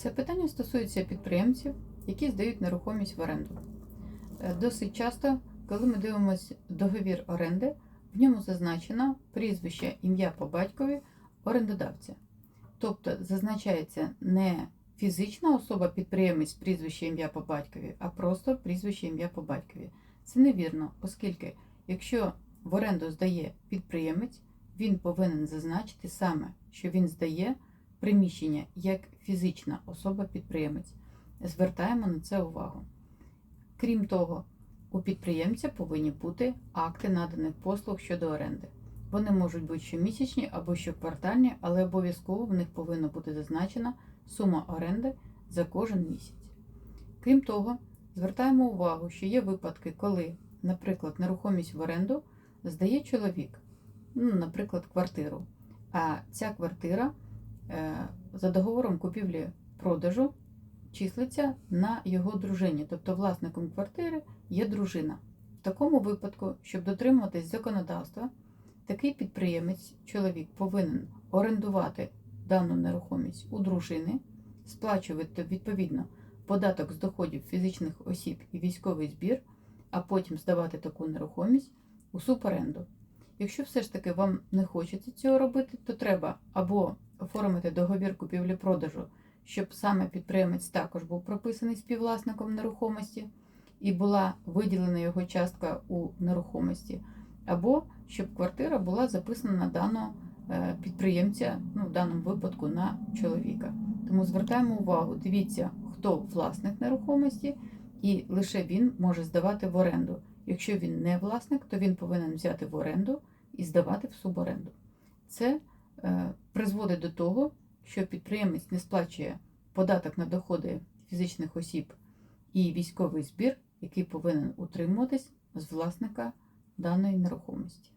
Це питання стосується підприємців, які здають нерухомість в оренду. Е, Досить часто, коли ми дивимося договір оренди, в ньому зазначено прізвище, ім'я по батькові орендодавця. Тобто зазначається не фізична особа підприємець прізвище ім'я по батькові, а просто прізвище ім'я по батькові. Це невірно, оскільки якщо в оренду здає підприємець, він повинен зазначити саме, що він здає приміщення як фізична особа-підприємець. Звертаємо на це увагу. Крім того, у підприємця повинні бути акти наданих послуг щодо оренди. Вони можуть бути щомісячні або щоквартальні, але обов'язково в них повинна бути зазначена сума оренди за кожен місяць. Крім того, звертаємо увагу, що є випадки, коли, наприклад, нерухомість в оренду здає чоловік, ну, наприклад, квартиру. А ця квартира за договором купівлі-продажу числиться на його дружині, тобто власником квартири є дружина. В такому випадку, щоб дотримуватись законодавства, такий підприємець, чоловік, повинен орендувати дану нерухомість у дружини, сплачувати відповідно податок з доходів фізичних осіб і військовий збір, а потім здавати таку нерухомість у суборенду. Якщо все ж таки вам не хочеться цього робити, то треба або оформити договір купівлі-продажу, щоб саме підприємець також був прописаний співвласником нерухомості і була виділена його частка у нерухомості, або щоб квартира була записана на даного е, підприємця, ну в даному випадку на чоловіка. Тому звертаємо увагу, дивіться, хто власник нерухомості, і лише він може здавати в оренду. Якщо він не власник, то він повинен взяти в оренду і здавати в суборенду. Це призводить до того, що підприємець не сплачує податок на доходи фізичних осіб і військовий збір, який повинен утримуватись з власника даної нерухомості.